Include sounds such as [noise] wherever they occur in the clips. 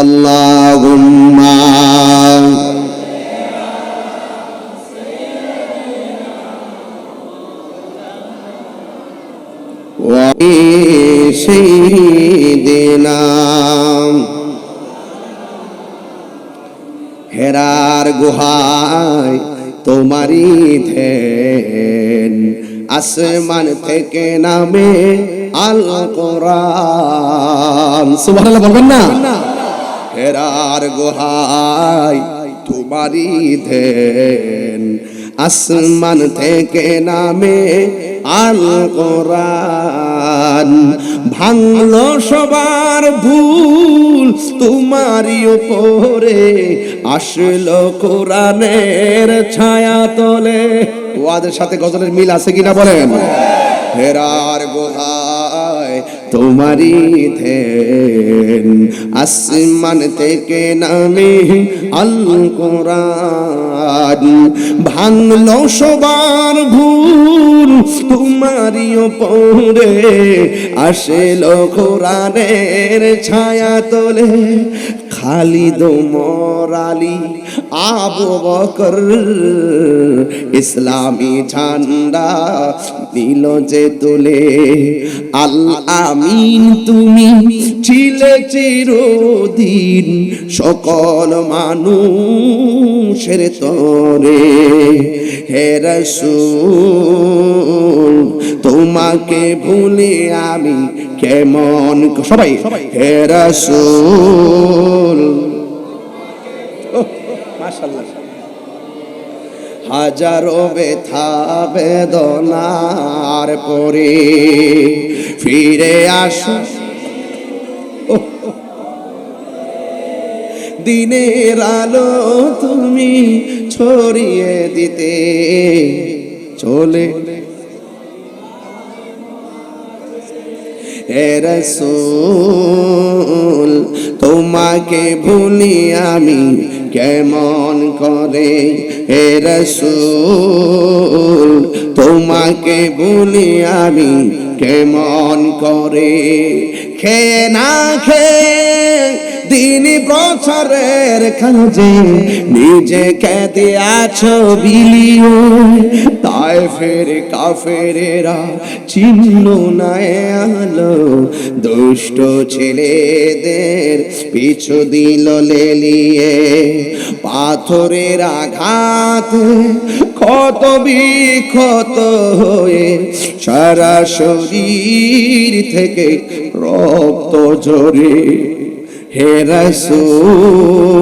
আল্লাহুম্মা سيدنا হেরার গুহায় তোমারি ধেন আসমান থেকে নামে আল কোরআন সুবহানাল্লাহ বলবেন না হেরার গুহায় তোমারি ধেন আসমান থেকে নামে আল কোরআন ভাঙলো সবার ভুল, তোমারই উপরে আসলো কোরআনের ছায়া তলে। ওয়াদের সাথে গজলের মিল আছে কিনা বলেন? হেরার গোহায় তোমারই ধেন আসমান থেকে নামে আল কোরআন। ভাঙলো সবার ভুল, তোমারই ওপরে আসেল কোরআনের ছায়া তোলে। খালিদ মরালি আবু বকর, ইসলামী ঝান্ডা দিল যে তুলে। আল আমিন, তুমি ছিলে চিরদিন সকল মানুষের তরে। হে তোমাকে ভুলে আমি কেমন সবাই। হে রসুল হাজারো ব্যথা বেদনার পরে। ফিরে আসো। দিনের আলো তুমি ছড়িয়ে দিতে চলে। রসুল তোমাকে ভুলি আমি কেমন করে? হে রসুল, তোমাকে ভুলি আমি কেমন করে? খে না খে দিন প্রচারের নিজে খেতে আছো বিলিয়ে। তাই ফের কাফেরেরা চিহ্ন নাই আলো। দুষ্ট ছেলেদের পিছু দিল লেলিয়ে। পাথরের আঘাত ক্ষত বিক্ষত হয়ে সারা শরীর থেকে রক্ত ঝরে। হে রসুল,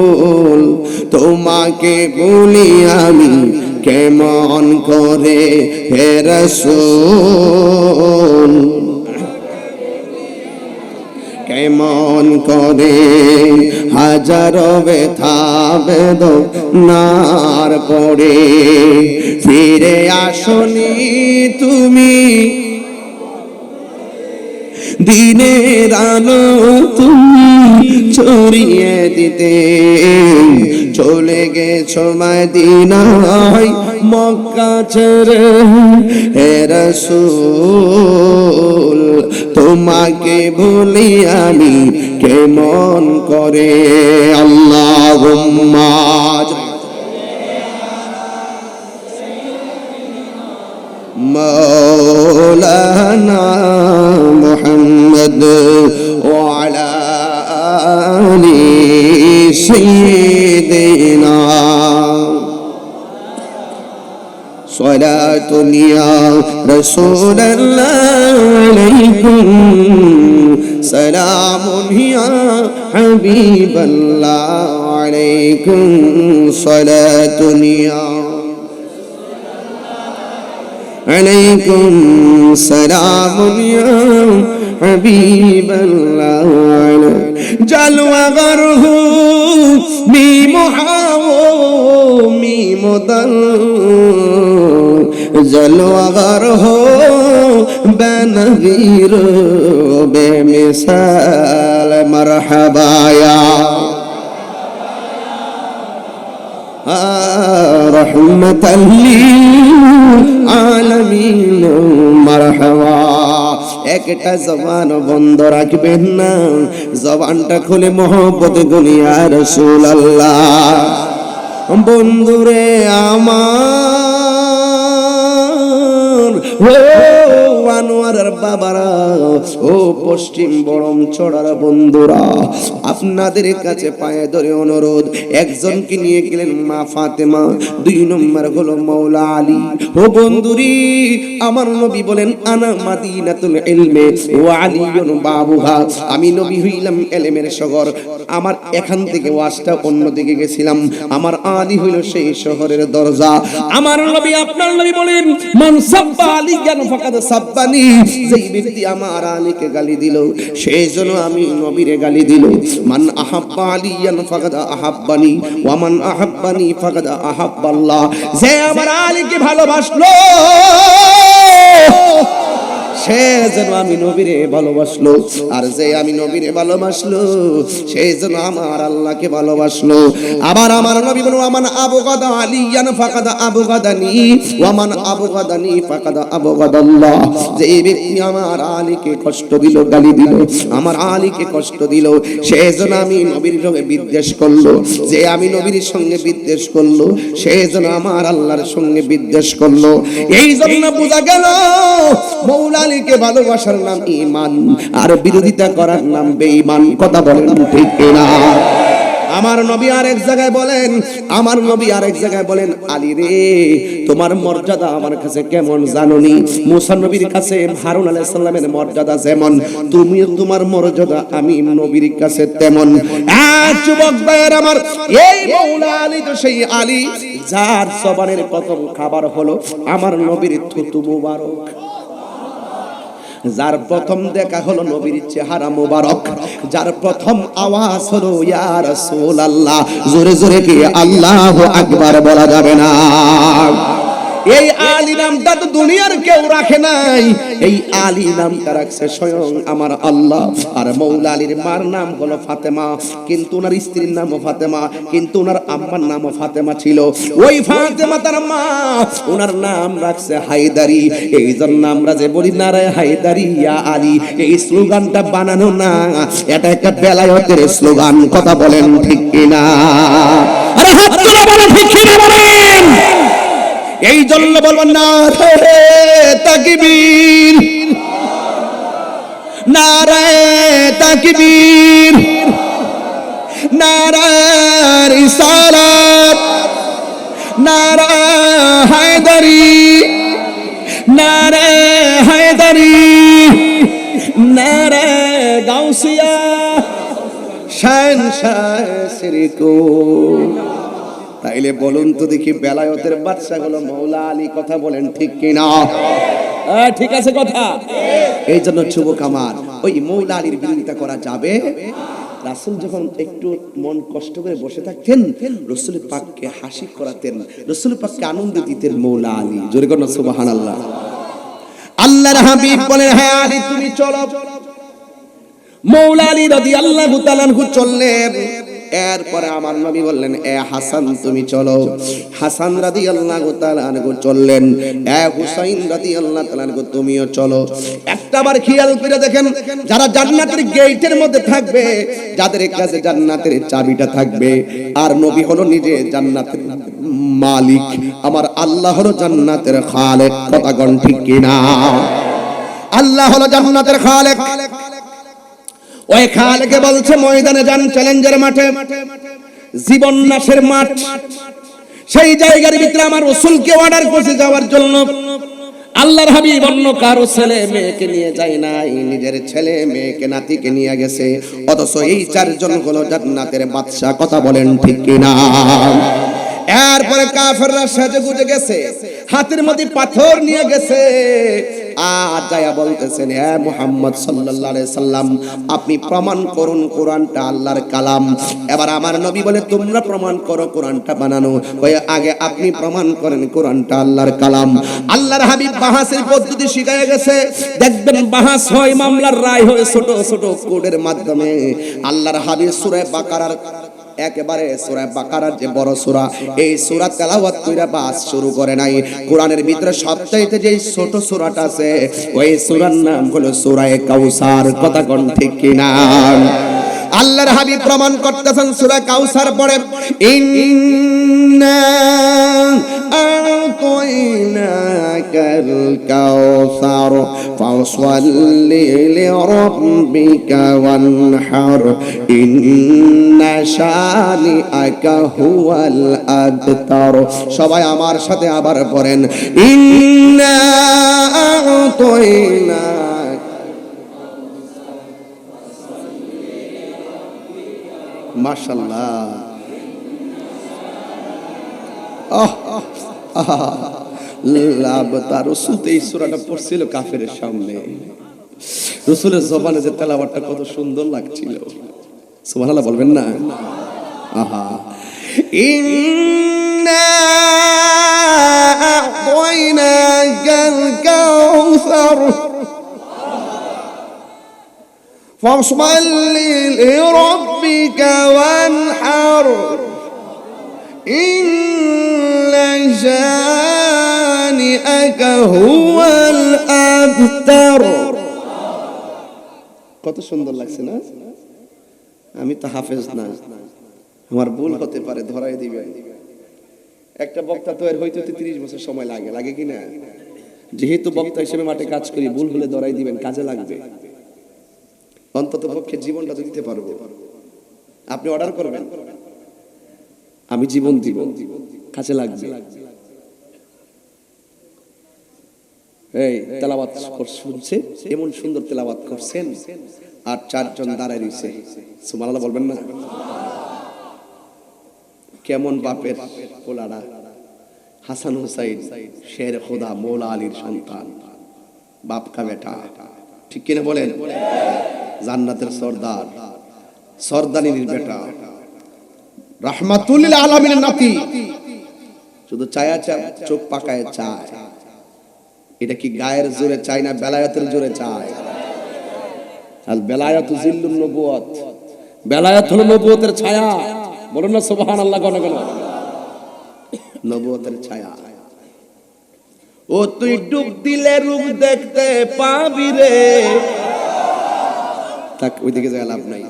তোমাকে বলি আমি কেমন করে? হে রসুল, কেমন করে? হাজারো ব্যথা বেদনার পড়ে ফিরে আসনি তুমি। দিনের আলো তুমি ছড়িয়ে দিতে। চলে গেছ মদিনায়, মক্কা ছেড়ে হে রসুল। তোমাকে বলি আমি কেমন করে? আল্লাহ মৌলানা محمد وعلى آل سيدنا. صلاة يا رسول الله عليكم. سلام يا حبيب الله عليكم. صلاة يا عليكم. سلام يا حبيب الله جلوى غره ميم حاو ميم ضل جلوى غره بنذير بمثال مرحبا يا. رحمة للعالمين مرحبا. একটা জবান বন্ধ রাখবেন না। জবানটা খুলে মহব্বত গুনিয়া রসুল আল্লাহ বন্ধুরে আমার আনোয়ারের বাবারা, ও পশ্চিম বরম চড়ার বন্ধুরা, আপনাদের কাছে পায়ে ধরে অনুরোধ, একজনকে নিয়ে গেলেন মা ফাতেমা, দুই নম্বর হলো মৌলা আলী। ও বন্ধুরি, আমার নবী বলেন, আনা মাদিনাতুল ইলমে ওয়া আলিয়ুন বাবুহা। আমি নবী হইলাম এলেমের শহর। আমার এখান থেকে ওয়াজটা অন্য দিকে গেছিলাম। আমার আলী হইল সেই শহরের দরজা। আমার নবী, আপনার নবী বলেন, মান সাব্বা আলিয়ান ফাকাদ সাব্বানি যেই ব্যক্তি আমার আলীকে গালি দিল, সেই জন্য আমি নবীরে গালি দিল। মান আহাব্বা আলিয়ান ফাকাদ আহাব্বানি, ওয়া মান আহাব্বানি ফাকাদ আহাব্বাল্লাহ। যে আমার আলীকে ভালোবাসলো সে যেন আমি নবীরে ভালোবাসলো, আর যে আমি নবীরে ভালোবাসলো, সে যেন আমার আল্লাহকে ভালোবাসলো। আবার আমার নবী বলো আমান আবু গাদা আলিয়ান ফাকাদা আবু গাদানি ওয়ামান আবু গাদানি ফাকাদা আবু গাদাল্লাহ যে ব্যক্তি আমার আলীকে কষ্ট দিল, গালি দিল, আমার আলীকে কষ্ট দিল, সে যেন আমি নবীর সঙ্গে বিদ্বেষ করল, যে আমি নবীর সঙ্গে বিদ্বেষ করল, সে যেন আমার আল্লাহর সঙ্গে বিদ্বেষ করল। এই জন্য বোঝা গেল মৌলালীকে ভালোবাসার নাম ইমান আর বিরোধিতা করার নাম বেঈমান। কথা বলেন ঠিক না আমার নবী আর এক জায়গায় বলেন, আমার নবী আর এক জায়গায় বলেন, আলী রে, তোমার মর্যাদা আমার কাছে কেমন জাননি? মুসা নবীর কাছে, হারুন আলাইহিস সালামের মর্যাদা যেমন, তুমিও তোমার মর্যাদা, আমি নবীর কাছে তেমন। যুবক ভাইয়ের আমার, এই মৌলা আলী তো সেই আলী, যার সবানের প্রথম খাবার হলো আমার নবীর থুতু মুবারক। যার প্রথম দেখা হলো নবীর চেহারা মোবারক, যার প্রথম আওয়াজ হলো, ইয়া রাসূলুল্লাহ। জোরে জোরে কি আল্লাহু আকবার বলা যাবে না। এই আলী নামটা তো দুনিয়ার কেউ রাখে নাই। এই আলী নামটা রাখছে স্বয়ং আমার আল্লাহ। আর মৌলা আলীর মার নাম হলো ফাতেমা। কিন্তু ওনার স্ত্রীর নামও ফাতেমা। কিন্তু ওনার আম্মার নামও ফাতেমা ছিল। ওই ফাতেমা তার মা, ওনার নাম রাখছে হায়দারি। এই জন্য আমরা যে বলি নারায় হায়দারি, ইয়া আলী, এই স্লোগানটা বানানো না। এটা একটা বেলায়তের স্লোগান। কথা বলেন ঠিক কিনা? আরে হাত তুলে বলেন, ঠিক কিনা বলেন? এই জন্য বলবেন না রে তাকবীর। নারায় তাকবীর। নারায় রিসালাত। নারা হায়দারি। নারা হায়দারি। নারা গাউসিয়া। শান শাহ শ্রীকো তাইলে বলুন তো দেখি বেলায়তের বাদশা গুলো মৌলা আলী কথা বলেন ঠিক কিনা? ঠিক আছে কথা। এই জন্য যুবক আমার ওই মৌলা আলীর বিরোধিতা করা যাবে? রাসুল যখন একটু মন কষ্ট করে বসে থাকতেন রসুল পাককে হাসি করাতেন রসুল পাককে আনন্দ দিতেন মৌলা আলী। জোরে কর সুবাহান আল্লাহ আল্লাহর হাবিব বলেন হ্যাঁ আলী তুমি চলো। মৌলা আলী রাদি আল্লাহ চললেন। এরপরে আমার নবী বললেন, এ হাসান, তুমি চলো। হাসান রাদি আল্লাহ তালানহু চললেন। এ হুসাইন রাদি আল্লাহ তালানহু তুমিও চলো। একটাবার খেয়াল করে দেখেন, যারা জান্নাতের গেটের মধ্যে থাকবে, যাদের কাছে জান্নাতের চাবিটা থাকবে, আর নবী হলো নিজে জান্নাতের মালিক, আমার আল্লাহ হলো জান্নাতের খালেক, কথা গণ ঠিক কিনা? আল্লাহ হলো জান্নাতের খালেক। ওই খালকে বলছে, ময়দানে যান চ্যালেঞ্জের মাঠে। জীবন নাশের মাঠ। সেই জায়গার ভিতরে আমার রসুলকে অর্ডার করছে যাওয়ার জন্য। আল্লাহর হাবিব অন্য কারও ছেলে মেয়েকে নিয়ে যায় নাই, নিজের ছেলে মেয়েকে, নাতিকে নিয়ে গেছে। অথচ এই চারজন হলো জান্নাতের বাদশা কথা বলেন ঠিক কিনা? এরপরে কাফেররা সাজে গুজে গেছে, হাতের মধ্যে পাথর নিয়ে গেছে। আর যায়া বলতেছেন হ্যাঁ মুহাম্মদ সাল্লাল্লাহু আলাইহি সাল্লাম, আপনি প্রমাণ করুন কোরআনটা আল্লাহর কালাম। এবার আমার নবী বলে, তোমরা প্রমাণ করো কোরআনটা বানানো। ওই আগে আপনি প্রমাণ করেন কোরআনটা আল্লাহর কালাম। আল্লাহর হাবিব বাহাসের পদ্ধতি শিখায় গেছে। দেখবেন বাহাস হয় মামলার রায় হয় ছোট ছোট কোডের মাধ্যমে। আল্লাহর হাবিব সূরা বাকারার একেবারে সূরা বাকারার যে বড় সূরা, এই সূরা তেলাওয়াত কইরা বাস শুরু করে নাই। কোরআনের ভিতরে সবচাইতে যে ছোট সূরাটা আছে, ওই সূরার নাম হলো সূরা কাউসার। কথা কোন ঠিক কিনা আল্লাহর হাবিব প্রমাণ করতেছেন সূরা কাউসার পরে, ইন্না আতাইনাকাল কাউসার ফাসল্লি লিরাব্বিকা ওয়ানহার ইন্না শানিআকা হুয়াল আবতার সবাই আমার সাথে আবার পড়েন। ইন্না আতাইনা মাশাল্লাহ আহ আহ, লাভ [laughs] তার রসুল তো এই সূরাটা পড়ছিল কাফের সামনে রসুলের জবানে যে তেলাবারটা কত সুন্দর লাগছিল সুবহানাল্লাহ বলবেন না আহা ইন্না আ'তাইনাকাল কাউসার فاصبر لربك وانحر إن شانئك هو الأبتر কত সুন্দর লাগছে না আমি তো হাফেজ না আমার ভুল হতে পারে ধরাই দিবে একটা বক্তা তো এর হইতে হইতে তিরিশ বছর সময় লাগে লাগে কি না যেহেতু বক্তা হিসেবে মাঠে কাজ করি ভুল হলে ধরাই দিবেন কাজে লাগবে অন্তত পক্ষে জীবনটা তো দিতে পারবো আপনি অর্ডার করবেন আমি জীবন দিব কাছে লাগবে। এই তেলাবাত শুনছে? এমন সুন্দর তেলাবাত করছেন, আর চারজন দাঁড়ায় রয়েছে। সুমানাল্লাহ বলবেন না? কেমন বাপের পোলারা? হাসান হুসাইন, শের খোদা, মৌলা আলীর সন্তান, বাপ কা বেটা। ঠিক কিনা বলেন? জান্নাতের সর্দার সর্দানির বেটা। রাহমাতুল আলামিনের নাতি। শুধু চায়া চা চোখ পাকায় চায়। এটা কি গায়ের জোরে চায় না বেলায়তের জোরে চায়? আল বেলায়ত জিল্লুন নবুয়ত বেলায়ত হলো নবুয়তের ছায়া। বলুন না, সুবহানাল্লাহ, কোন কোন। নবুয়তের ছায়া। ও, তুই ডুব দিলে রূপ দেখতে পাবি রে। থাক, ওইদিকে যায় লাভ নাই।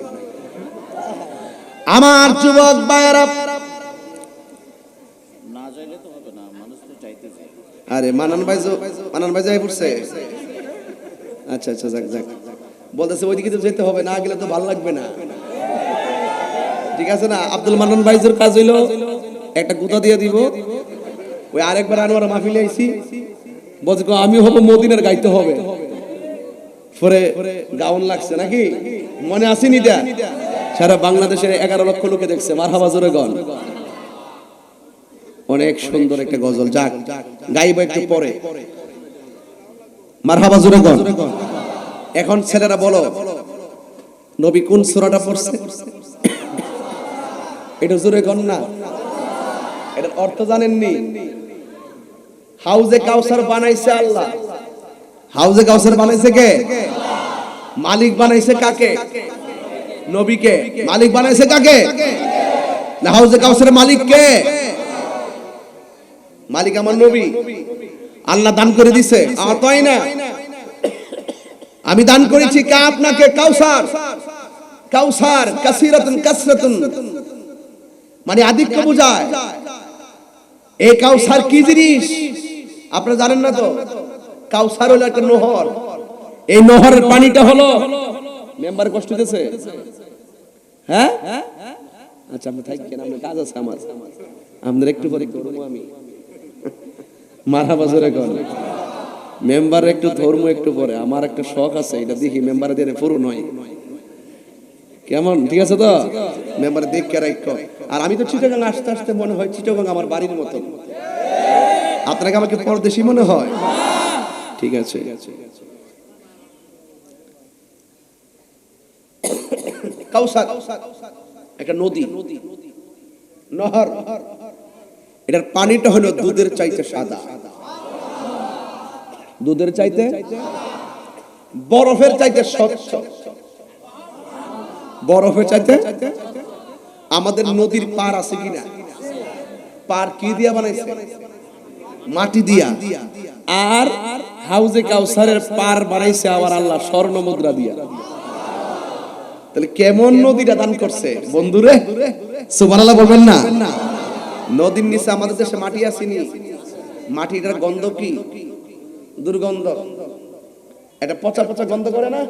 আমার যুবক ভাইয়েরা না চাইলে তো হবে না মানুষ তো চাইতে চায় আরে মানান ভাই মানান ভাই যাই পড়ছে। আচ্ছা আচ্ছা যাক যাক। বলতেছে ওইদিকে তো যেতে হবে না গেলে তো ভালো লাগবে না। ঠিক আছে না? আব্দুল মান্নান ভাইজুর কাজ হইল একটা গুতা দিয়ে দিব। ওই আরেকবার আনোয়ার মাহফিলে আইছি। বলছে গো, আমি হব মদিনার গাইতে হবে। পরে গাউন লাগছে নাকি? মনে আসেনি দা সারা বাংলাদেশের এগারো লক্ষ লোকে দেখছে। মারহাবা জোরে গন। অনেক সুন্দর একটা গজল। যাক গাইব একটু পরে। মারহাবা জোরে গন এখন ছেলেরা বলো নবী কোন সূরাটা পড়ছে? এটা জোরে গন না? এটার অর্থ জানেননি? হাউজে কাউসার বানাইছে আল্লাহ। হাউজে কাউসার বানাইছে কে? মালিক বানাইছে কাকে? নবীকে। মালিক বানাইছে কাকে? না হাউজে কাউসারের মালিক কে? মালিক আমার নবী। আল্লাহ দান করে দিছে। আমার তাই না। আমি দান করেছি কা আপনাকে? কাউসার। কাউসার, কাসিরাতুন, কাসরাতুন। মানে আধিক্য বোঝায় এই কাউসার কি জিনিস? আপনারা জানেন না তো? কাউসার হলো একটা নহর। এই নহরের পানিটা হলো মেম্বার কষ্ট দিতেছে। হ্যাঁ? আচ্ছা আপনি থাকেন, আপনার কাজ আছে আমার। আপনার একটু পরে করব আমি। মারা বাজারে কর মেম্বার একটু ধর্ম একটু পরে, আমার একটা শখ আছে, এটা দেখি মেম্বার দিয়ে পূরণ হয় কেমন? ঠিক আছে তো? মেম্বার দেখে রাখ আর আমি তো চিটাগাং আস্তে আস্তে মনে হয় চিটাগাং আমার বাড়ির মতো। আপনাকে আমাকে পরদেশি মনে হয়? ঠিক আছে। কাউসার, একটা নদী। নহর এটার পানিটা হলো দুধের চাইতে সাদা। দুধের চাইতে? বরফের চাইতে স্বচ্ছ। বরফের চাইতে? আমাদের নদীর পার আছে কিনা পার কি দিয়া বানাইছে? মাটি দিয়া। আর হাউজে কাউসারের পার বানাইছে আবার আল্লাহ স্বর্ণ মুদ্রা দিয়া। তাহলে কেমন নদীটা দান করছে? বন্ধুরে, সুবহানাল্লাহ বলবেন না? নদীর নিচে আমাদের দেশে মাটি আসেনি। মাটিটার গন্ধ কি? দুর্গন্ধ। এটা পচা পচা গন্ধ করে না?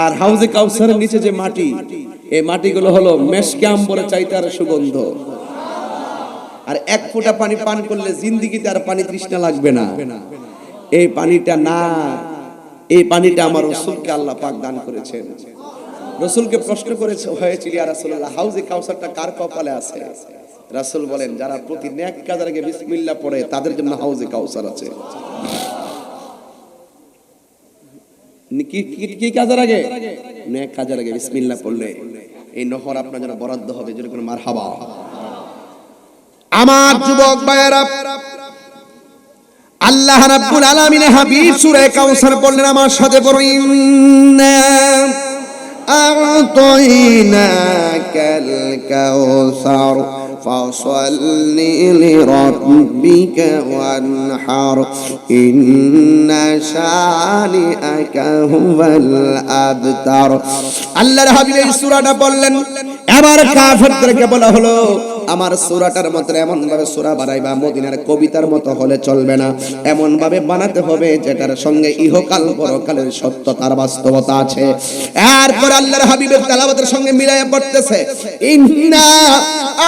আর হাউজে কাউসারের নিচে যে মাটি, এই মাটিগুলো হলো মেশকে আম্বরে চাইতে আর সুগন্ধ। আর এক ফোঁটা পানি পান করলে জিন্দিগিতে আর পানি তৃষ্ণা লাগবে না। এই পানিটা না, এই পানিটা আমার রসুলকে আল্লাহ পাক দান করেছেন। রসুলকে প্রশ্ন করেছে, হয়েছিল, ইয়া রাসূলুল্লাহ, হাউজে কাউসারটা কার কপালে আছে? রাসূল বলেন, যারা প্রতি নেক কাজের আগে বিসমিল্লাহ পড়ে, তাদের জন্য হাউজে কাউসার আছে। কি কাজের আগে? নেক কাজের আগে বিসমিল্লাহ পড়লে। এই নহর আপনার জন্য বরাদ্দ হবে যেরকম মারহাবা। আমার যুবক ভাইয়েরা, আল্লাহ রাব্বুল আলামিন হাবিব সূরা কাউসার বললেন আমার সাথে পড়ো ইন্না আ'তাইনাকাল কাউসার। فصل لربك وانحر إن شانئك هو الأبتر আল্লাহর হাবিব এই সূরাটা বললেন এবার কাফেরদেরকে বলা হলো আমার সূরাটার মতো এমন ভাবে সূরা বানাইবা, মদিনার কবিতার মতো হলে চলবে না। এমন ভাবে বানাতে হবে যেটার সঙ্গে ইহকাল পরকালের সত্যতার বাস্তবতা আছে। এরপর আল্লাহর হাবিবের তেলাওয়াতের সঙ্গে মিলাইয়া পড়তেছে, ইন্না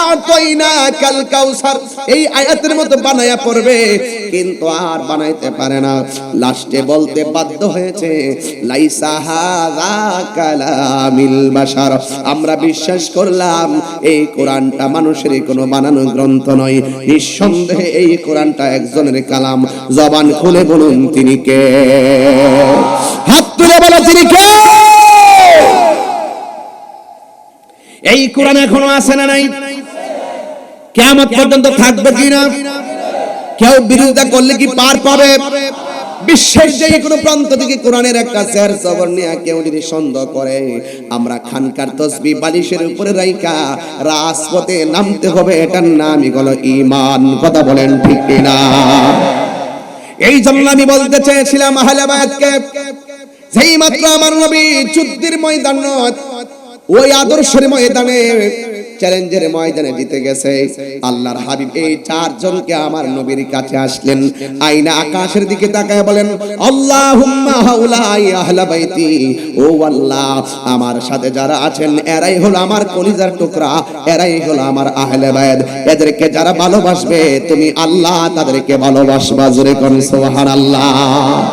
আতাইনা কাল কাউসার। এই আয়াতের মতো বানায়া পড়বে, কিন্তু আর বানাইতে পারে না। লাস্টে বলতে বাধ্য হয়েছে, লাইসা হাযা কালামিল বাশার। আমরা বিশ্বাস করলাম, এই কোরআনটা মানুষের কোনো বানানো গ্রন্থ নয়। নিঃসন্দেহে এই কোরআনটা একজনের কালাম। জবান খুলে বলুন, তিনি কে? হাত তুলে বলো, তিনি কে? এই কোরআন এখনও আছে না নাই? কেমন পর্যন্ত থাকবে কিনা? কেউ বিরোধিতা করলে কি পার পাবে? বিশ্বের যে কোনো প্রান্ত থেকে কোরআনের একটা শেয়ার খবর নিয়ে কেউ যদি সন্দেহ করে, আমরা খানকার তসবি বালিশের উপরে রাইকা রাজপথে নামতে হবে, এটার নামই হলো ইমান কথা বলেন ঠিক কিনা? এই জন্য আমি বলতে চেয়েছিলাম আহলাবাদকে যেই মাত্র আমার নবী যুদ্ধের ময়দান ওই আদর্শের ময়দানে চ্যালেঞ্জের ময়দানে জিতে গেছে। আল্লাহর হাবিব এই চারজনকে আমার নবীর কাছে আসলেন। আইনা আকাশের দিকে তাকায় বলেন, আল্লাহুম্মা হাউলাই আহলা বাইতি। ও আল্লাহ, আমার সাথে যারা আছেন, এরাই হলো আমার কলিজার টুকরা, এরাই হলো আমার আহলে বাইত। এদেরকে যারা ভালোবাসবে, তুমি আল্লাহ তাদেরকে ভালোবাসবা। জোরে কোন, সুবহানাল্লাহ।